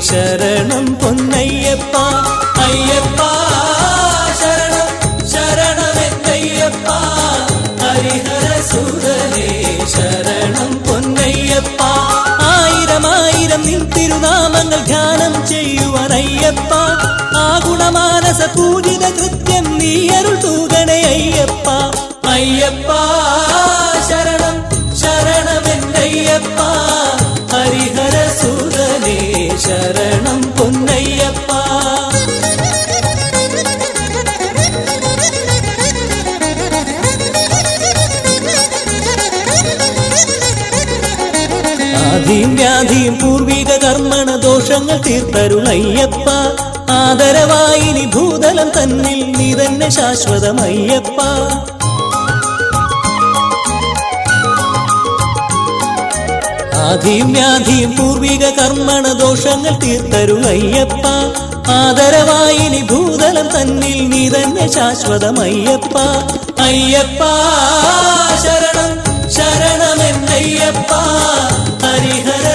ശരണം പൊന്നയ്യപ്പ അയ്യപ്പ ശരണം ശരണമെന്തയ്യപ്പ ഹരിഹര സൂതനേ ശരണം പൊന്നയ്യപ്പ. ആയിരം ആയിരം നിൻ തിരുനാമങ്ങൾ ധ്യാനം ചെയ്യുവാൻ ആ ഗുണമാനസ പൂജിത കൃത്യം നീ തൂകണേ അയ്യപ്പ. അയ്യപ്പ ശരണം പൊന്നയ്യപ്പ. ആദ്യം വ്യാധിയും പൂർവിക കർമ്മണ ദോഷങ്ങൾ തീർത്തരുളയ്യപ്പ. ആദരവായി ഭൂതലം തന്നിൽ നീ തന്നെ ശാശ്വതമയ്യപ്പ. ആധിയും വ്യാധിയും പൂർവിക കർമ്മണ ദോഷങ്ങൾ തീർത്തരു അയ്യപ്പ. ആദരവായിനി ഭൂതലം തന്നിൽ നീ തന്നെ ശാശ്വതമയ്യപ്പ. അയ്യപ്പ ശരണം ശരണമെന്നയ്യപ്പ. ഹരിഹര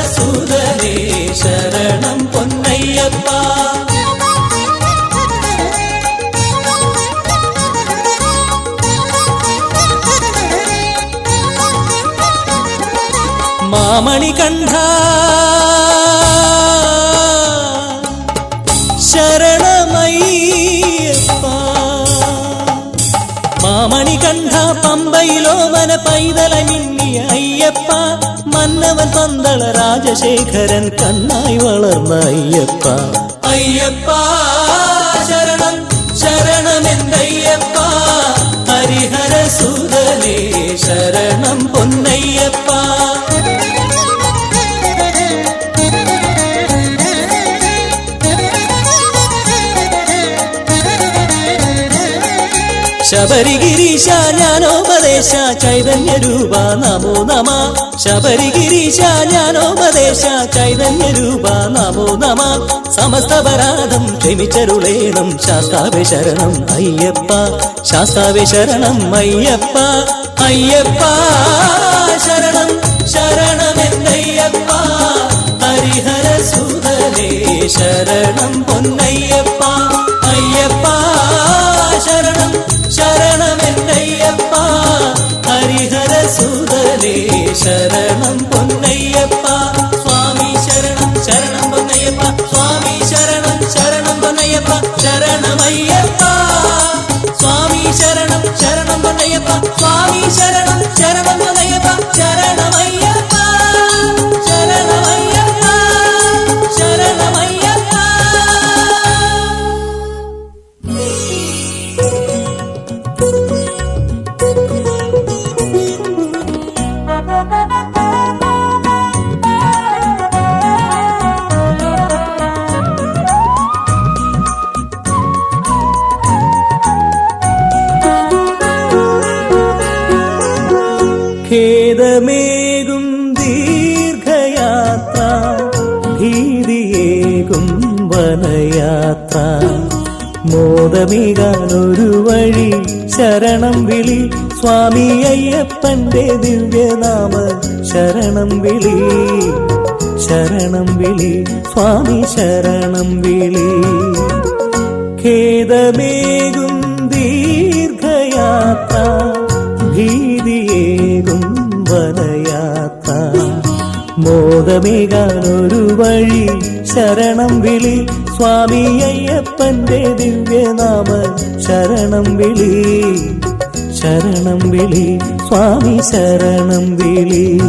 മാമണി കണ്ഠ ശരണമയ്യപ്പ. മാമണി കണ്ഠ പമ്പയിലോ വന പൈതല അയ്യപ്പ. മന്നവൻ പന്തള രാജശേഖരൻ കണ്ണായി വളർന്ന അയ്യപ്പ. അയ്യപ്പ ശരണം ശരണമെന്തയ്യപ്പ. ഹരിഹര സുതലേ ശരണം പൊന്നയ്യപ്പ ശബരിഗിരീശ ഞാനോപദേശ ചൈതന്യ രൂപ. നമോ നമ. ശബരിഗിരീശ ഞാനോപദേശ ചൈതന്യ രൂപ. നമോ നമ. സമസ്തപരാധം ക്ഷമിച്ചരുളേണം. ശാസ്താവേ ശരണം അയ്യപ്പ. ശാസ്താവേ ശരണം അയ്യപ്പ. അയ്യപ്പ. ശരണം. ശരണമെന്നയ്യപ്പ. ഹരിഹര സുതരേ ശരണം പൊന്നയ്യപ്പ സൂതനേ ശരണം പൊന്നയ്യപ്പ വനയാത്ര മോദമികാനൊരു വഴി ശരണം വിളി. സ്വാമി അയ്യപ്പന്റെ ദിവ്യനാമ ശരണം വിളി. ശരണം വിളി സ്വാമി ശരണം വിളി. ഖേദമേകും മോദമേകാനൊരു വഴി ശരണം വിളി. സ്വാമി അയ്യപ്പന്റെ ദിവ്യനാമ ശരണം വിളി. ശരണം വിളി. സ്വാമി ശരണം വിളി.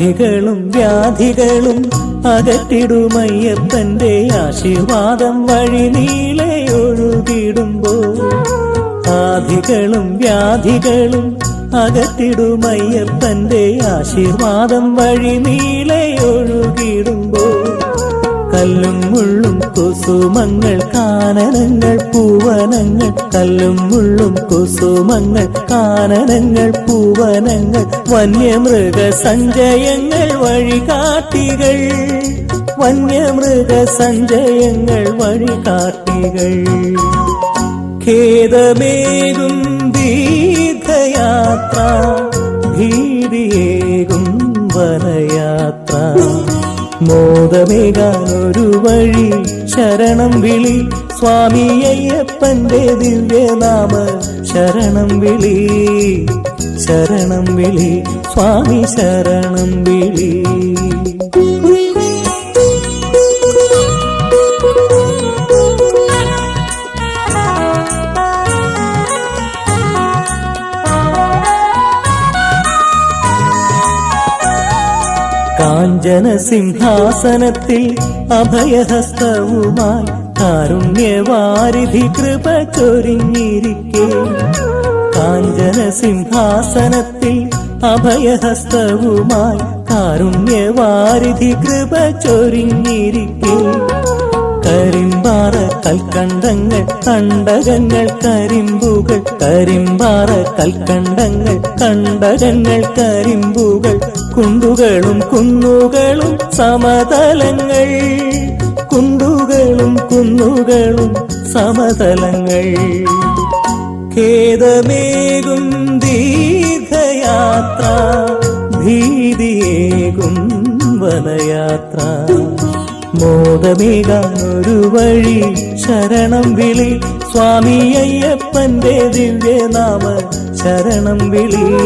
ആധികളും വ്യാധികളും അകറ്റിടുമയ്യപ്പന്റെ ആശീർവാദം വഴി നീളെ ഒഴുകിടുമ്പോൾ ആധികളും വ്യാധികളും അകറ്റിടുമയ്യപ്പന്റെ ആശീർവാദം വഴി നീളെ ഒഴുകിടുമ്പോൾ കല്ലും മുള്ളും കുസുമങ്ങൾ കാനനങ്ങൾ പൂവനങ്ങൾ. കല്ലും മുള്ളും കുസുമങ്ങൾ കാനനങ്ങൾ പൂവനങ്ങൾ. വന്യമൃഗ സഞ്ചയങ്ങൾ വഴികാട്ടികൾ. വന്യമൃഗ സഞ്ചയങ്ങൾ വഴികാട്ടികൾ. ഖേദമേകും ദീർഘയാത്ര ഭീതിയേകും വനയാത്ര. മോദമേകാൻ ഒരു വഴി ശരണം വിളി. സ്വാമി അയ്യപ്പന്റെ ദിവ്യനാമ ശരണം വിളി. ശരണം വിളി. സ്വാമി ശരണം വിളി. കാഞ്ചന സിംഹാസനത്തിൽ അഭയഹസ്തവുമായി കാരുണ്യവാരിധി കൃപ ചൊരിഞ്ഞിരിക്കെ കാഞ്ചന സിംഹാസനത്തിൽ അഭയഹസ്തവുമായി കാരുണ്യവാരിധി കൃപ ചൊരിഞ്ഞിരിക്കെ കരിമ്പാറ കൽക്കണ്ടങ്ങൾ കണ്ടകങ്ങൾ കരിമ്പുകൾ. കരിമ്പാറ കൽക്കണ്ടങ്ങൾ കണ്ടകങ്ങൾ കരിമ്പുകൾ. കുണ്ടുകളും കുന്നുകളും സമതലങ്ങൾ. കുണ്ടുകളും കുന്നുകളും സമതലങ്ങൾ. ഖേദമേകും ദീർഘയാത്ര ഭീതിയേകും വനയാത്ര. മോദമേകാൻ ഒരു വഴി ശരണം വിളി. സ്വാമി അയ്യപ്പന്റെ ദിവ്യനാമ ശരണം വിളി.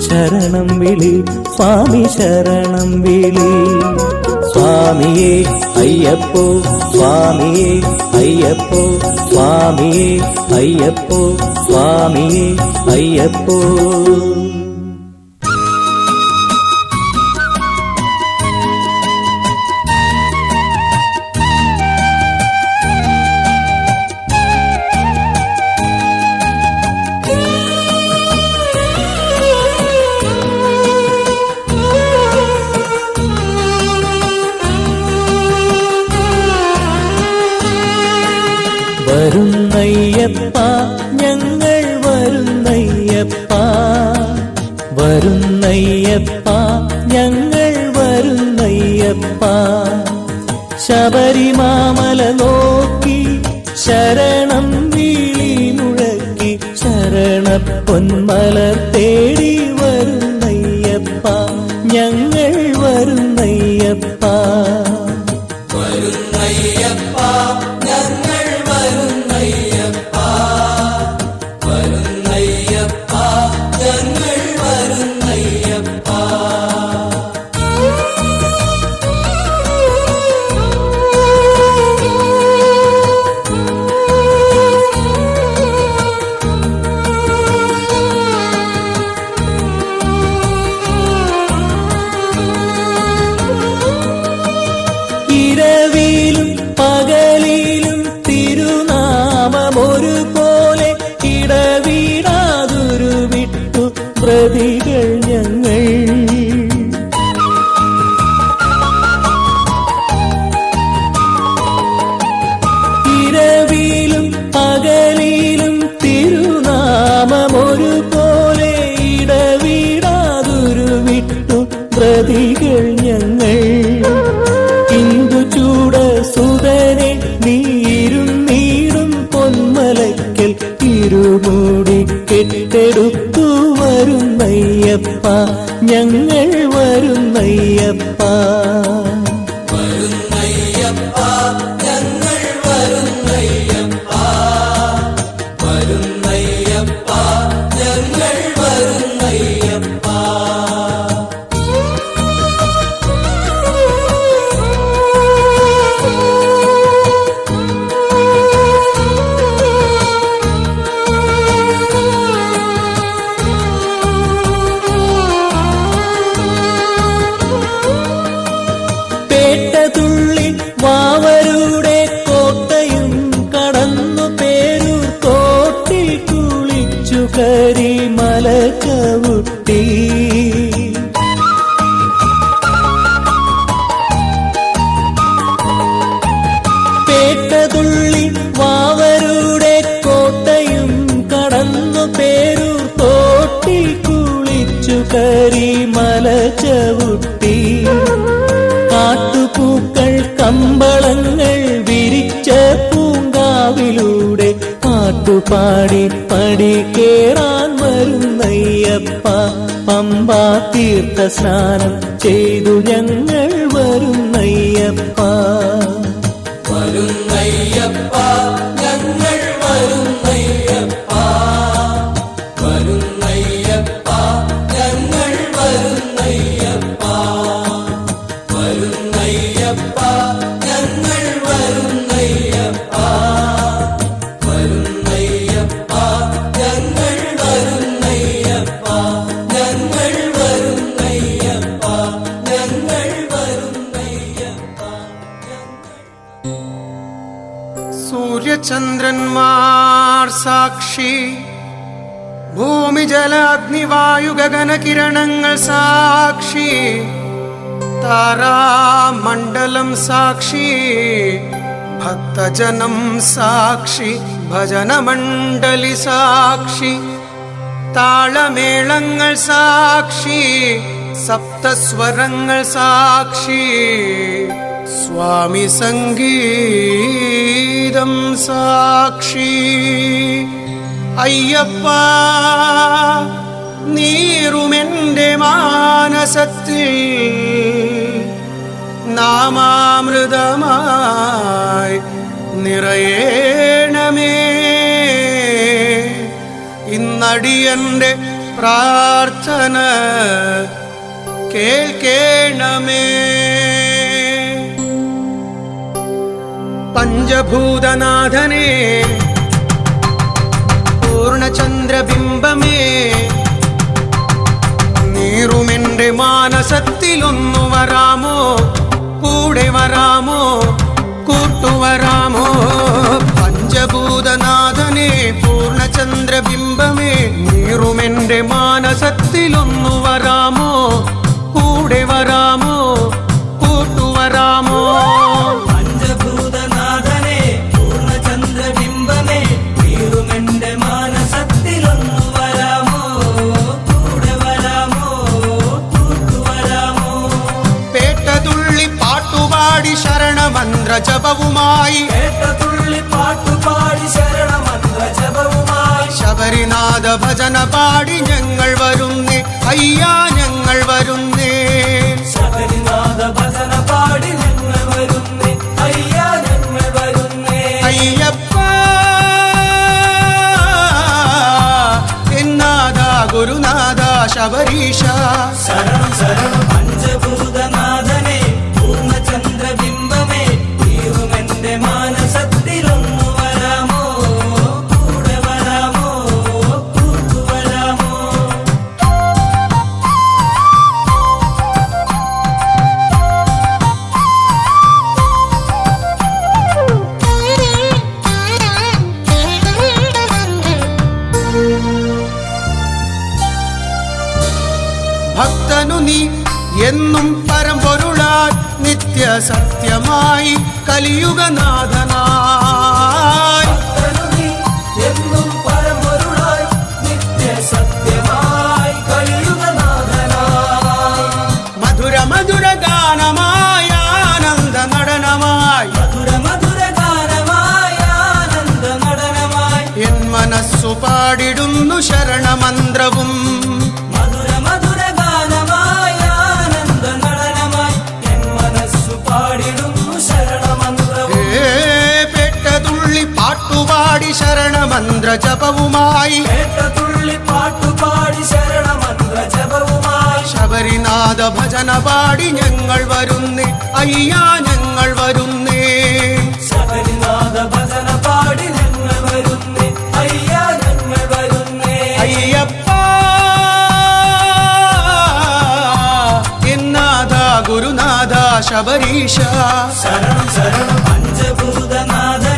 ശരണം വിളി. സ്വാമി ശരണം വിളി. സ്വാമിയേ അയ്യപ്പോ സ്വാമിയേ അയ്യപ്പോ സ്വാമിയേ അയ്യപ്പോ സ്വാമിയേ അയ്യപ്പോ. ശബരിമാമല നോക്കി ശരണം വിളി മുഴക്കി ശരണ പൊന്മല തേടി പ്രതികൾ ഞങ്ങൾ. ഇരവിലും പകലിലും തിരുനാമമൊരുപോലെ ഇടവിടാതൊരു വിട്ടു പ്രതികൾ കുട്ടി. കാട്ടുപൂക്കൾ കമ്പളങ്ങൾ വിരിച്ച പൂങ്കാവിലൂടെ പാട്ടുപാടി പടി കേറാൻ വരുന്നയ്യപ്പ പമ്പ തീർത്ഥ സ്നാനം ചെയ്തു ഞങ്ങൾ വരുന്നയ്യപ്പ വരുന്നയ്യപ്പ സാക്ഷി. ഭൂമി ജല അഗ്നിവായു ഗഗന കിരണങ്ങൾ സാക്ഷി. താരാമണ്ഡലം സാക്ഷി. ഭക്തജനം സാക്ഷി. ഭജനമണ്ഡലി സാക്ഷി. താളമേളങ്ങൾ സാക്ഷി. സപ്തസ്വരങ്ങൾ സാക്ഷി. സ്വാമി സംഗീതം സാക്ഷി. അയ്യപ്പ നീറുമെന്റെ മാനസത്തിൽ നാമാമൃതമായി നിറയേണമേ. ഇന്നടിയന്റെ പ്രാർത്ഥന കേൾക്കേണമേ. പഞ്ചഭൂതനാഥനെ. പൂർണചന്ദ്രബിംബമേ. നീറുമെന്റെ മാനസത്തിലൊന്നു വരാമോ? കൂടെ വരാമോ? കൂട്ടുവരാമോ പഞ്ചഭൂതനാഥനെ പൂർണചന്ദ്രബിംബമേ. നീറുമെന്റെ മാനസത്തിലൊന്നു വരാമോ? കൂടെ വരാമോ? ശരണമന്ത്ര ജപവുമായി കേട്ട തുള്ളി പാട്ടുപാടി ശരണമന്ത്ര ജപവുമായി ശബരിനാഥ ഭജന പാടി ഞങ്ങൾ വരുന്നേ. അയ്യാ ഞങ്ങൾ വരുന്നേ. ശബരിനാഥ ഭജന പാടി ഞങ്ങൾ വരുന്നേ. അയ്യാ ഞങ്ങൾ വരുന്നേ. അയ്യപ്പ എന്നാഥ ഗുരുനാഥ ശബരീശ ശരണം ശരണം പഞ്ചഭൂതനാഥനെ പാട്ടുപാടി ശരണമന്ത്ര ജപവുമായി കേട്ട തുള്ളി പാട്ടുപാടി ശരണമന്ത്ര ജപവുമായി ശബരിനാഥ ഭജന പാടി ഞങ്ങൾ വരുന്നേ. അയ്യാ ഞങ്ങൾ വരുന്നേ. ശബരിനാഥ ഭജന പാടി ഞങ്ങൾ വരുന്നേ. അയ്യാ ഞങ്ങൾ വരുന്നേ. അയ്യപ്പ എന്നാഥ ഗുരുനാഥ ശബരീശ. ശരണം ശരണം പഞ്ചഭൂതനാഥനെ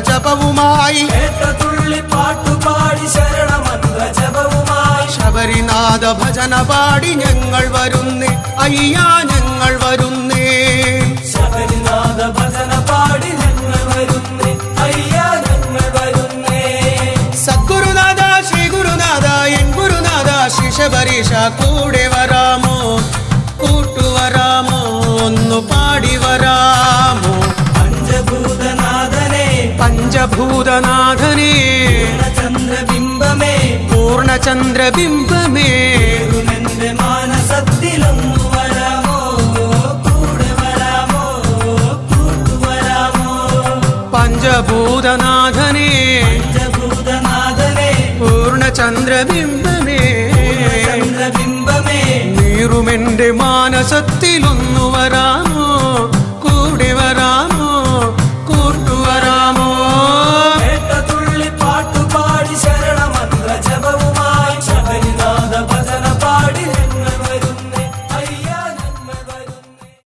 ജപവുമായി പാട്ടുപാടി ശരണമന്ത്ര ജപവുമായി ശബരിനാഥ ഭജന പാടി ഞങ്ങൾ വരുന്നേ. അയ്യാ ഞങ്ങൾ വരുന്നേ. ശബരിനാഥ ഭജന പാടി ഞങ്ങൾ വരുന്നേ. അയ്യാ ഞങ്ങൾ വരുന്നേ. സദ്ഗുരുനാഥ ശ്രീ ഗുരുനാഥ എൻ ഗുരുനാഥ ശ്രീ ശബരീഷ കൂടെ വരാമോ? കൂട്ടുവരാമോ? ഒന്നു പാടി വരാമോ? പഞ്ചഭൂതനാഥനെ പഞ്ചഭൂതനാഥനേ. ചന്ദ്രബിംബമേ. പൂർണചന്ദ്രബിംബമേ കൂട്ടുവരാമോ പഞ്ചഭൂതനാഥനേ. പൂർണചന്ദ്രബിംബമേ ചന്ദ്രബിംബമേ നീറുമെന്റെ മാനസത്തിലൊന്നു വരാമോ?